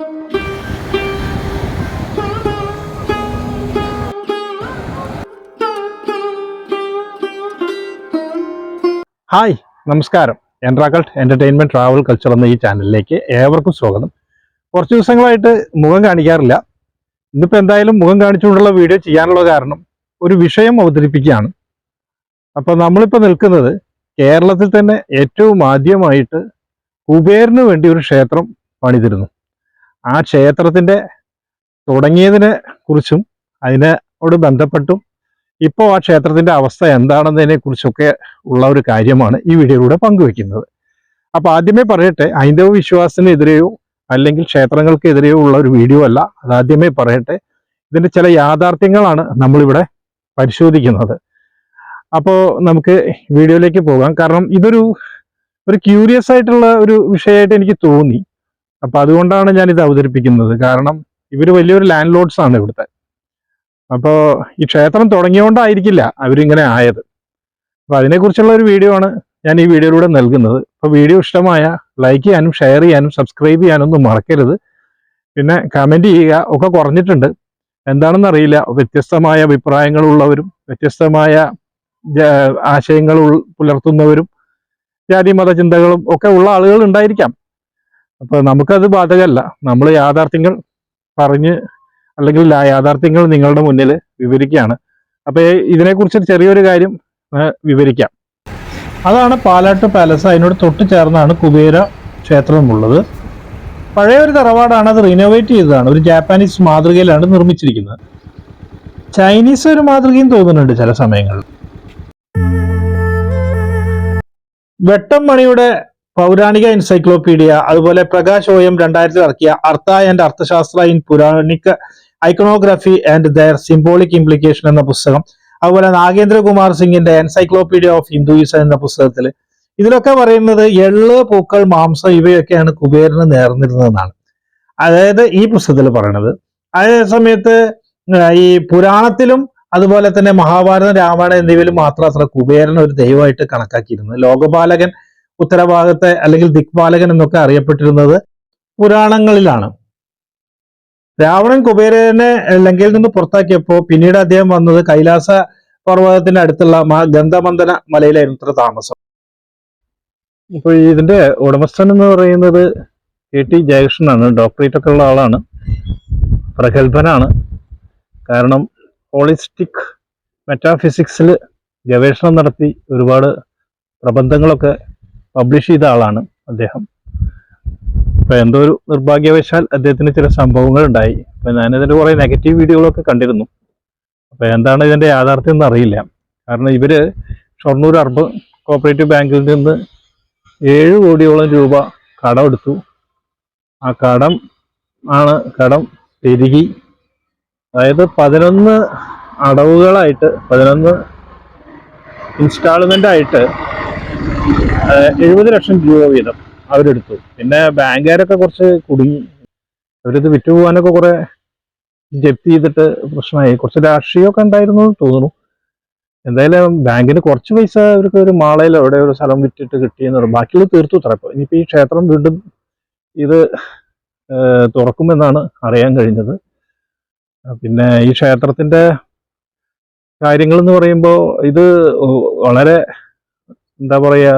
Hi നമസ്കാരം. എൻട്രാക്കൾട്ട് entertainment travel culture എന്ന ഈ ചാനലിലേക്ക് ഏവർക്കും സ്വാഗതം. കുറച്ച് ദിവസങ്ങളായിട്ട് മുഖം കാണിക്കാറില്ല. ഇന്നിപ്പോൾ എന്തായാലും മുഖം കാണിച്ചുകൊണ്ടുള്ള വീഡിയോ ചെയ്യാനുള്ള കാരണം ഒരു വിഷയം അവതരിപ്പിക്കുകയാണ്. അപ്പോൾ നമ്മളിപ്പോൾ നിൽക്കുന്നത് കേരളത്തിൽ തന്നെ ഏറ്റവും ആദ്യമായിട്ട് കുബേറിന് വേണ്ടി ഒരു ക്ഷേത്രം പണിതിരുന്നു. ആ ക്ഷേത്രത്തിന്റെ തുടങ്ങിയതിനെ കുറിച്ചും അതിനോട് ബന്ധപ്പെട്ടും ഇപ്പോൾ ആ ക്ഷേത്രത്തിന്റെ അവസ്ഥ എന്താണെന്നതിനെ കുറിച്ചൊക്കെ ഉള്ള ഒരു കാര്യമാണ് ഈ വീഡിയോയിലൂടെ പങ്കുവെക്കുന്നത് അപ്പോൾ ആദ്യമേ പറയട്ടെ ഹൈന്ദവ വിശ്വാസത്തിനെതിരെയോ അല്ലെങ്കിൽ ക്ഷേത്രങ്ങൾക്കെതിരെയോ ഉള്ള ഒരു വീഡിയോ അല്ല. അത് ആദ്യമേ പറയട്ടെ. ഇതിന്റെ ചില യാഥാർത്ഥ്യങ്ങളാണ് നമ്മളിവിടെ പരിശോധിക്കുന്നത്. അപ്പോൾ നമുക്ക് വീഡിയോയിലേക്ക് പോകാം. കാരണം ഇതൊരു ഒരു ക്യൂരിയസ് ആയിട്ടുള്ള ഒരു വിഷയമായിട്ട് എനിക്ക് തോന്നി. അപ്പൊ അതുകൊണ്ടാണ് ഞാൻ ഇത് അവതരിപ്പിക്കുന്നത്. കാരണം ഇവർ വലിയൊരു ലാൻഡ് ലോഡ്സ് ആണ് ഇവിടുത്തെ. അപ്പോൾ ഈ ക്ഷേത്രം തുടങ്ങിയോണ്ടായിരിക്കില്ല അവരിങ്ങനെ ആയത്. അപ്പൊ അതിനെക്കുറിച്ചുള്ള ഒരു വീഡിയോ ആണ് ഞാൻ ഈ വീഡിയോയിലൂടെ നൽകുന്നത്. അപ്പോൾ വീഡിയോ ഇഷ്ടമായ ലൈക്ക് ചെയ്യാനും ഷെയർ ചെയ്യാനും സബ്സ്ക്രൈബ് ചെയ്യാനും ഒന്നും മറക്കരുത്. പിന്നെ കമന്റ് ചെയ്യുക ഒക്കെ കുറഞ്ഞിട്ടുണ്ട്. എന്താണെന്ന് അറിയില്ല. വ്യത്യസ്തമായ അഭിപ്രായങ്ങളുള്ളവരും വ്യത്യസ്തമായ ആശയങ്ങൾ പുലർത്തുന്നവരും ജാതി മത ചിന്തകളും ഒക്കെ ഉള്ള ആളുകൾ ഉണ്ടായിരിക്കാം. അപ്പൊ നമുക്കത് ബാധകമല്ല നമ്മൾ യാഥാർത്ഥ്യങ്ങൾ പറഞ്ഞ് അല്ലെങ്കിൽ യാഥാർത്ഥ്യങ്ങൾ നിങ്ങളുടെ മുന്നിൽ വിവരിക്കുകയാണ്. അപ്പോൾ ഇതിനെക്കുറിച്ച് ചെറിയൊരു കാര്യം വിവരിക്കാം. അതാണ് പാലാട്ട് പാലസ്. അതിനോട് തൊട്ട് ചേർന്നാണ് കുബേര ക്ഷേത്രമുള്ളത്. പഴയ ഒരു തറവാടാണ്. അത് റിനോവേറ്റ് ചെയ്തതാണ്. ഒരു ജാപ്പാനീസ് മാതൃകയിലാണ് നിർമ്മിച്ചിരിക്കുന്നത്. ചൈനീസ് ഒരു മാതൃകയും തോന്നുന്നുണ്ട് ചില സമയങ്ങളിൽ. വെട്ടം മണിയുടെ പൗരാണിക എൻസൈക്ലോപീഡിയ അതുപോലെ പ്രകാശ് ഒ എം രണ്ടായിരത്തിൽ ഇറക്കിയ Artha and Arthashastra in Puranic iconography and their symbolic implication എന്ന പുസ്തകം അതുപോലെ നാഗേന്ദ്രകുമാർ സിംഗിന്റെ എൻസൈക്ലോപീഡിയ ഓഫ് ഹിന്ദുയിസം എന്ന പുസ്തകത്തിൽ. ഇതിലൊക്കെ പറയുന്നത് എള്ള് പൂക്കൾ മാംസം ഇവയൊക്കെയാണ് കുബേരന് നേർന്നിരുന്നതെന്നാണ്. അതായത് ഈ പുസ്തകത്തിൽ പറയണത്. അതേ സമയത്ത് ഈ പുരാണത്തിലും അതുപോലെ തന്നെ മഹാഭാരതം രാമായണം എന്നിവയിലും മാത്രം അത്ര കുബേരൻ ഒരു ദൈവമായിട്ട് കണക്കാക്കിയിരുന്നത് ലോകപാലകൻ ഉത്തരഭാഗത്തെ അല്ലെങ്കിൽ ദിക്പാലകൻ എന്നൊക്കെ അറിയപ്പെട്ടിരുന്നത് പുരാണങ്ങളിലാണ്. രാവണൻ കുബേരനെ ലങ്കയിൽ നിന്ന് പുറത്താക്കിയപ്പോൾ പിന്നീട് അദ്ദേഹം വന്നത് കൈലാസ പർവതത്തിന്റെ അടുത്തുള്ള ഗന്ധമന്ദന മലയിലായിരുന്നു ഇത്ര താമസം. ഇപ്പൊ ഇതിന്റെ ഉടമസ്ഥൻ എന്ന് പറയുന്നത് കെ ടി ജയകൃഷ്ണനാണ് ഡോക്ടറേറ്റ് ഒക്കെ ഉള്ള ആളാണ്. പ്രഗത്ഭനാണ്. കാരണം ഹോളിസ്റ്റിക് മെറ്റാഫിസിക്സിൽ ഗവേഷണം നടത്തി ഒരുപാട് പ്രബന്ധങ്ങളൊക്കെ പബ്ലിഷ് ചെയ്ത ആളാണ് അദ്ദേഹം. അപ്പൊ എന്തോ ഒരു നിർഭാഗ്യവശാൽ അദ്ദേഹത്തിന് ചില സംഭവങ്ങൾ ഉണ്ടായി. അപ്പൊ ഞാനിതിന്റെ കുറെ നെഗറ്റീവ് വീഡിയോകളൊക്കെ കണ്ടിരുന്നു. അപ്പൊ എന്താണ് ഇതിന്റെ യാഥാർത്ഥ്യം എന്ന് അറിയില്ല. കാരണം ഇവർ ഷൊർണൂർ അർബൻ കോപ്പറേറ്റീവ് ബാങ്കിൽ നിന്ന് ഏഴ് കോടിയോളം രൂപ കടം എടുത്തു. ആ കടം ആണ് കടം പെരുകി. അതായത് പതിനൊന്ന് അടവുകളായിട്ട് പതിനൊന്ന് ഇൻസ്റ്റാൾമെന്റ് ആയിട്ട് എഴുപത് ലക്ഷം രൂപ വീതം അവരെടുത്തു. പിന്നെ ബാങ്കുകാരൊക്കെ കുറച്ച് കുടുങ്ങി. അവരിത് വിറ്റുപോകാനൊക്കെ കുറെ ജപ്തി ചെയ്തിട്ട് പ്രശ്നമായി. കുറച്ച് രാഷ്ട്രീയമൊക്കെ ഉണ്ടായിരുന്നു തോന്നുന്നു. എന്തായാലും ബാങ്കിന് കുറച്ച് പൈസ അവർക്ക് ഒരു മാളയിൽ അവിടെ ഒരു സ്ഥലം വിറ്റിട്ട് കിട്ടിയെന്ന് പറഞ്ഞു ബാക്കിയുള്ളത് തീർത്തു തരാം ഇപ്പൊ ഇനിയിപ്പോ ഈ ക്ഷേത്രം വീണ്ടും ഇത് തുറക്കുമെന്നാണ് അറിയാൻ കഴിഞ്ഞത്. പിന്നെ ഈ ക്ഷേത്രത്തിന്റെ കാര്യങ്ങൾ എന്ന് പറയുമ്പോൾ ഇത് വളരെ എന്താ പറയുക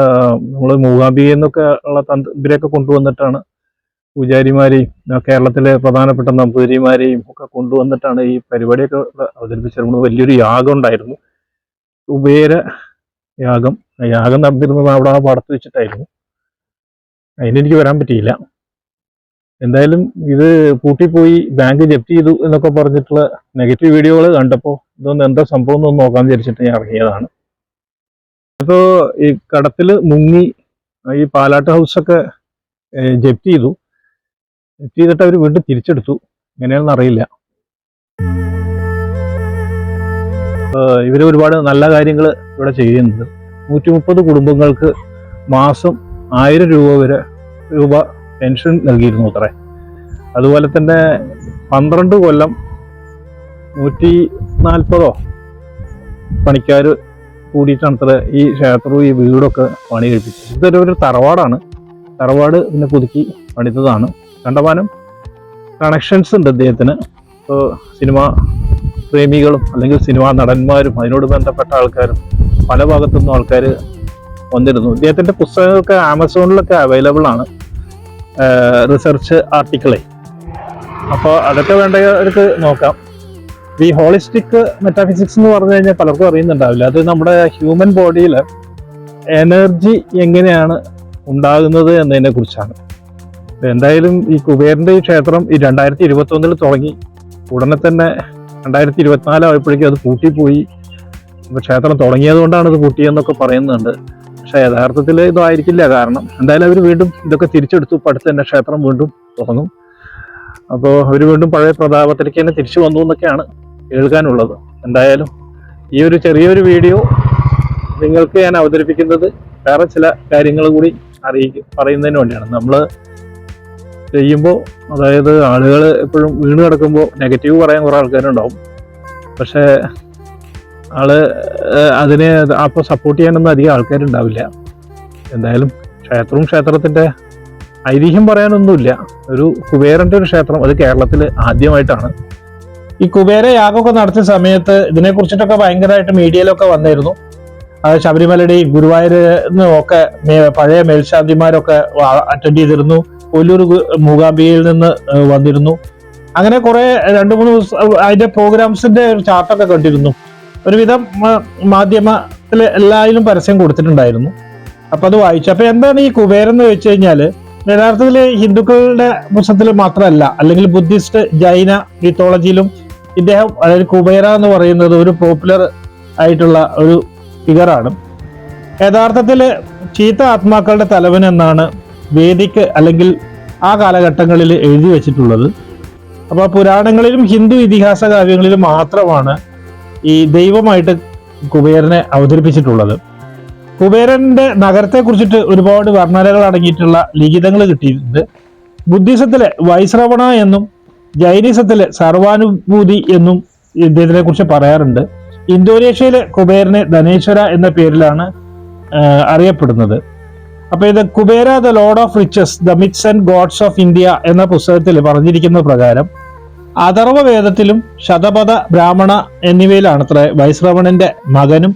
നമ്മൾ മൂകാംബിക എന്നൊക്കെ ഉള്ള തന്ത്ര ഇവരെയൊക്കെ കൊണ്ടുവന്നിട്ടാണ് പൂജാരിമാരെയും കേരളത്തിലെ പ്രധാനപ്പെട്ട നമ്പൂതിരിമാരെയും ഒക്കെ കൊണ്ടുവന്നിട്ടാണ് ഈ പരിപാടിയൊക്കെ അവതരിപ്പിച്ചത്. അവതരിപ്പിച്ചിരുന്നത് വലിയൊരു യാഗം ഉണ്ടായിരുന്നു. കുബേര യാഗം. യാഗം നടന്നിരുന്നത് അവിടെ ആ പാടത്ത് വെച്ചിട്ടായിരുന്നു. അതിനെനിക്ക് വരാൻ പറ്റിയില്ല. എന്തായാലും ഇത് പൂട്ടിപ്പോയി ബാങ്ക് ജപ്തി ചെയ്തു എന്നൊക്കെ പറഞ്ഞിട്ടുള്ള നെഗറ്റീവ് വീഡിയോകൾ കണ്ടപ്പോൾ ഇതൊന്നും എന്താ സംഭവം എന്നൊന്ന് നോക്കാൻ വിചാരിച്ചിട്ട് ഞാൻ ഇറങ്ങിയതാണ്. ഇപ്പോ ഈ കടത്തിൽ മുങ്ങി ഈ പാലാട്ട് ഹൗസൊക്കെ ജപ്തി ചെയ്തു. ജപ്തി ചെയ്തിട്ട് അവർ വീണ്ടും തിരിച്ചെടുത്തു. എങ്ങനെയാണെന്ന് അറിയില്ല. ഇവർ ഒരുപാട് നല്ല കാര്യങ്ങൾ ഇവിടെ ചെയ്യുന്നുണ്ട്. നൂറ്റി മുപ്പത് കുടുംബങ്ങൾക്ക് മാസം ആയിരം രൂപ വരെ രൂപ പെൻഷൻ നൽകിയിരുന്നു അത്രേ. അതുപോലെ തന്നെ പന്ത്രണ്ട് കൊല്ലം നൂറ്റി നാൽപ്പതോ പണിക്കാർ കൂടിയിട്ടാണ് ഈ ക്ഷേത്രവും ഈ വീടൊക്കെ പണി കഴിപ്പിച്ചത് ഇതൊരു ഒരു തറവാടാണ്. തറവാട് പിന്നെ പുതുക്കി പണിതതാണ്. കണ്ടമാനം കണക്ഷൻസ് ഉണ്ട് അദ്ദേഹത്തിന് ഇപ്പോൾ സിനിമ പ്രേമികളും അല്ലെങ്കിൽ സിനിമാ നടന്മാരും അതിനോട് ബന്ധപ്പെട്ട ആൾക്കാരും പല ഭാഗത്തുനിന്നും ആൾക്കാർ വന്നിരുന്നു. ഇദ്ദേഹത്തിന്റെ പുസ്തകങ്ങളൊക്കെ ആമസോണിലൊക്കെ അവൈലബിൾ ആണ്. റിസർച്ച് ആർട്ടിക്കിളെ അപ്പോൾ അതൊക്കെ വേണ്ടവർക്ക് നോക്കാം. ഈ ഹോളിസ്റ്റിക് മെറ്റാഫിസിക്സ് എന്ന് പറഞ്ഞു കഴിഞ്ഞാൽ പലർക്കും അറിയുന്നുണ്ടാവില്ല. അത് നമ്മുടെ ഹ്യൂമൻ ബോഡിയിൽ എനർജി എങ്ങനെയാണ് ഉണ്ടാകുന്നത് എന്നതിനെ കുറിച്ചാണ്. എന്തായാലും ഈ കുബേരന്റെ ഈ ക്ഷേത്രം ഈ രണ്ടായിരത്തി ഇരുപത്തി ഒന്നിൽ തുടങ്ങി. ഉടനെ തന്നെ രണ്ടായിരത്തി ഇരുപത്തിനാല് ആയപ്പോഴേക്കും അത് പൂട്ടിപ്പോയി. ക്ഷേത്രം തുടങ്ങിയത് കൊണ്ടാണ് ഇത് പൂട്ടിയെന്നൊക്കെ പറയുന്നുണ്ട്. പക്ഷെ യഥാർത്ഥത്തിൽ ഇതായിരിക്കില്ല കാരണം. എന്തായാലും അവർ വീണ്ടും ഇതൊക്കെ തിരിച്ചെടുത്തു. അടുത്ത് തന്നെ ക്ഷേത്രം വീണ്ടും തുറന്നു അപ്പോൾ അവർ വീണ്ടും പഴയ പ്രതാപത്തിലേക്ക് തന്നെ തിരിച്ചു വന്നു എന്നൊക്കെയാണ് കേൾക്കാനുള്ളത് എന്തായാലും ഈ ഒരു ചെറിയൊരു വീഡിയോ നിങ്ങൾക്ക് ഞാൻ അവതരിപ്പിക്കുന്നത് വേറെ ചില കാര്യങ്ങൾ കൂടി അറിയിക്കും പറയുന്നതിന് വേണ്ടിയാണ്. നമ്മൾ ചെയ്യുമ്പോൾ അതായത് ആളുകൾ എപ്പോഴും വീണ് കിടക്കുമ്പോൾ നെഗറ്റീവ് പറയാൻ കുറേ ആൾക്കാരുണ്ടാവും. പക്ഷേ ആൾ അതിനെ അപ്പോൾ സപ്പോർട്ട് ചെയ്യാനൊന്നും അധികം ആൾക്കാരുണ്ടാവില്ല. എന്തായാലും ക്ഷേത്രവും ക്ഷേത്രത്തിന്റെ ഐതിഹ്യം പറയാനൊന്നുമില്ല. ഒരു കുബേരന്റെ ഒരു ക്ഷേത്രം അത് കേരളത്തിൽ ആദ്യമായിട്ടാണ്. ഈ കുബേര യാഗമൊക്കെ നടത്തിയ സമയത്ത് ഇതിനെ കുറിച്ചിട്ടൊക്കെ ഭയങ്കരമായിട്ട് മീഡിയയിലൊക്കെ വന്നിരുന്നു. അത് ശബരിമലയുടെയും ഗുരുവായൂരിനും ഒക്കെ പഴയ മേൽശാന്തിമാരൊക്കെ അറ്റൻഡ് ചെയ്തിരുന്നു. കൊല്ലൂർ മൂകാംബികയിൽ നിന്ന് വന്നിരുന്നു. അങ്ങനെ കുറെ രണ്ടു മൂന്ന് ദിവസം അതിന്റെ പ്രോഗ്രാംസിന്റെ ഒരു ചാർട്ടൊക്കെ കണ്ടിരുന്നു. ഒരുവിധം മാധ്യമത്തിൽ എല്ലാവരും പരസ്യം കൊടുത്തിട്ടുണ്ടായിരുന്നു. അപ്പൊ അത് വായിച്ചു. അപ്പൊ എന്താണ് ഈ കുബേരെന്ന് വെച്ച് കഴിഞ്ഞാൽ യഥാർത്ഥത്തിൽ ഹിന്ദുക്കളുടെ പുസ്തകത്തിൽ മാത്രമല്ല അല്ലെങ്കിൽ ബുദ്ധിസ്റ്റ് ജൈന മിത്തോളജിയിലും ഇദ്ദേഹം അതായത് കുബേര എന്ന് പറയുന്നത് ഒരു പോപ്പുലർ ആയിട്ടുള്ള ഒരു ഫിഗറാണ് യഥാർത്ഥത്തിൽ ചീത്ത ആത്മാക്കളുടെ തലവൻ എന്നാണ് വേദിക്ക് അല്ലെങ്കിൽ ആ കാലഘട്ടങ്ങളിൽ എഴുതി വെച്ചിട്ടുള്ളത്. അപ്പോൾ പുരാണങ്ങളിലും ഹിന്ദു ഇതിഹാസ കാവ്യങ്ങളിലും മാത്രമാണ് ഈ ദൈവമായിട്ട് കുബേരനെ അവതരിപ്പിച്ചിട്ടുള്ളത്. കുബേരന്റെ നഗരത്തെ കുറിച്ചിട്ട് ഒരുപാട് വർണനകൾ അടങ്ങിയിട്ടുള്ള ലിഖിതങ്ങൾ കിട്ടിയിട്ടുണ്ട്. ബുദ്ധിസത്തിലെ വൈശ്രവണ എന്നും ജൈനിസത്തിലെ സർവാനുഭൂതി എന്നും ഇദ്ദേഹത്തിനെ കുറിച്ച് പറയാറുണ്ട്. ഇന്തോനേഷ്യയിലെ കുബേരനെ ധനേശ്വര എന്ന പേരിലാണ് അറിയപ്പെടുന്നത്. അപ്പൊ ഇത് Kubera the lord of riches the myths and gods of India എന്ന പുസ്തകത്തിൽ പറഞ്ഞിരിക്കുന്ന പ്രകാരം അഥർവ വേദത്തിലും ശതപഥ ബ്രാഹ്മണ എന്നിവയിലാണ് അത്ര വൈശ്രവണന്റെ മകനും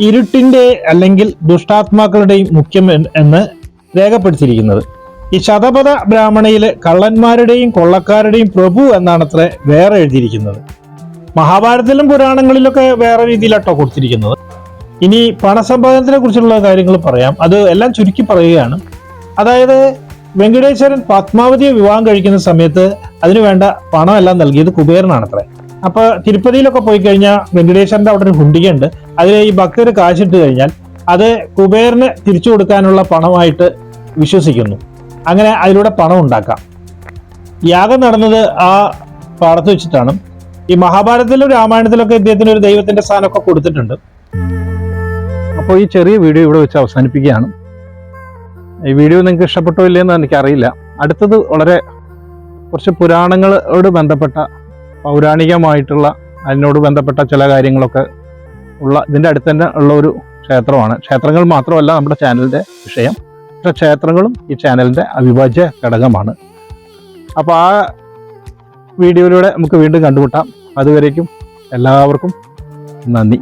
ഇരുട്ടിന്റെ അല്ലെങ്കിൽ ദുഷ്ടാത്മാക്കളുടെയും മുഖ്യം എന്ന് രേഖപ്പെടുത്തിയിരിക്കുന്നത്. ഈ ശതപഥ ബ്രാഹ്മണയിൽ കള്ളന്മാരുടെയും കൊള്ളക്കാരുടെയും പ്രഭു എന്നാണ് അത്ര വേറെ എഴുതിയിരിക്കുന്നത്. മഹാഭാരതത്തിലും പുരാണങ്ങളിലൊക്കെ വേറെ രീതിയിലാട്ടോ കൊടുത്തിരിക്കുന്നത്. ഇനി പണസമ്പാദനത്തിനെ കുറിച്ചുള്ള കാര്യങ്ങൾ പറയാം. അത് എല്ലാം ചുരുക്കി പറയുകയാണ്. അതായത് വെങ്കടേശ്വരൻ പത്മാവതിയെ വിവാഹം കഴിക്കുന്ന സമയത്ത് അതിനു വേണ്ട പണമെല്ലാം നൽകിയത് കുബേരനാണ് അത്ര അപ്പൊ തിരുപ്പതിയിലൊക്കെ പോയി കഴിഞ്ഞാൽ വെങ്കടേശ്വരന്റെ അവിടെ ഒരു ഹുണ്ടികയുണ്ട്. അതിൽ ഈ ഭക്തർ കാശിട്ട് കഴിഞ്ഞാൽ അത് കുബേറിന് തിരിച്ചു കൊടുക്കാനുള്ള പണമായിട്ട് വിശ്വസിക്കുന്നു. അങ്ങനെ അതിലൂടെ പണം ഉണ്ടാക്കാം. യാഗം നടന്നത് ആ പാടത്ത് വെച്ചിട്ടാണ്. ഈ മഹാഭാരതത്തിലും രാമായണത്തിലൊക്കെ ഇദ്ദേഹത്തിന് ഒരു ദൈവത്തിന്റെ സ്ഥാനമൊക്കെ കൊടുത്തിട്ടുണ്ട്. അപ്പോൾ ഈ ചെറിയ വീഡിയോ ഇവിടെ വെച്ച് അവസാനിപ്പിക്കുകയാണ്. ഈ വീഡിയോ നിങ്ങൾക്ക് ഇഷ്ടപ്പെട്ടോ ഇല്ലയെന്ന് എനിക്കറിയില്ല. അടുത്തത് വളരെ കുറച്ച് പുരാണങ്ങളോട് ബന്ധപ്പെട്ട പൗരാണികമായിട്ടുള്ള അതിനോട് ബന്ധപ്പെട്ട ചില കാര്യങ്ങളൊക്കെ ഉള്ള ഇതിന്റെ അടുത്ത് തന്നെ ഉള്ള ഒരു ക്ഷേത്രമാണ്. ക്ഷേത്രങ്ങൾ മാത്രമല്ല നമ്മുടെ ചാനലിന്റെ വിഷയം. പക്ഷെ ക്ഷേത്രങ്ങളും ഈ ചാനലിന്റെ അവിഭാജ്യ ഘടകമാണ്. അപ്പോൾ ആ വീഡിയോയിലൂടെ നമുക്ക് വീണ്ടും കണ്ടുമുട്ടാം. അതുവരേക്കും എല്ലാവർക്കും നന്ദി.